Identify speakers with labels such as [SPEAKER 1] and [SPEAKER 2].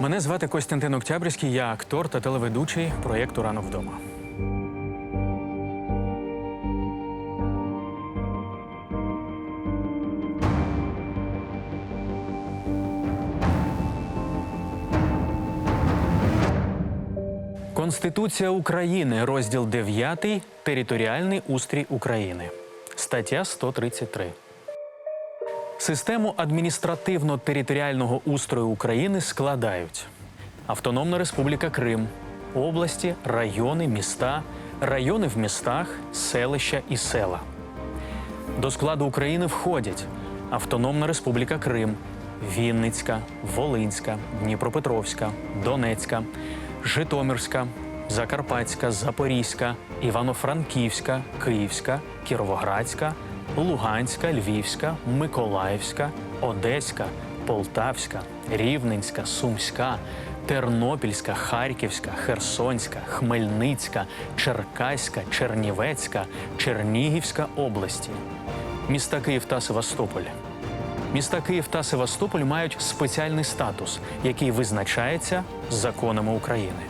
[SPEAKER 1] Мене звати Костянтин Октябрьський, я актор та телеведучий проєкту Ранок вдома. Конституція України, розділ 9. Територіальний устрій України. Стаття 133. Систему адміністративно-територіального устрою України складають Автономна Республіка Крим, області, райони, міста, райони в містах, селища і села. До складу України входять Автономна Республіка Крим, Вінницька, Волинська, Дніпропетровська, Донецька, Житомирська, Закарпатська, Запорізька, Івано-Франківська, Київська, Кіровоградська, Луганська, Львівська, Миколаївська, Одеська, Полтавська, Рівненська, Сумська, Тернопільська, Харківська, Херсонська, Хмельницька, Черкаська, Чернівецька, Чернігівська області, міста Київ та Севастополь. Міста Київ та Севастополь мають спеціальний статус, який визначається законами України.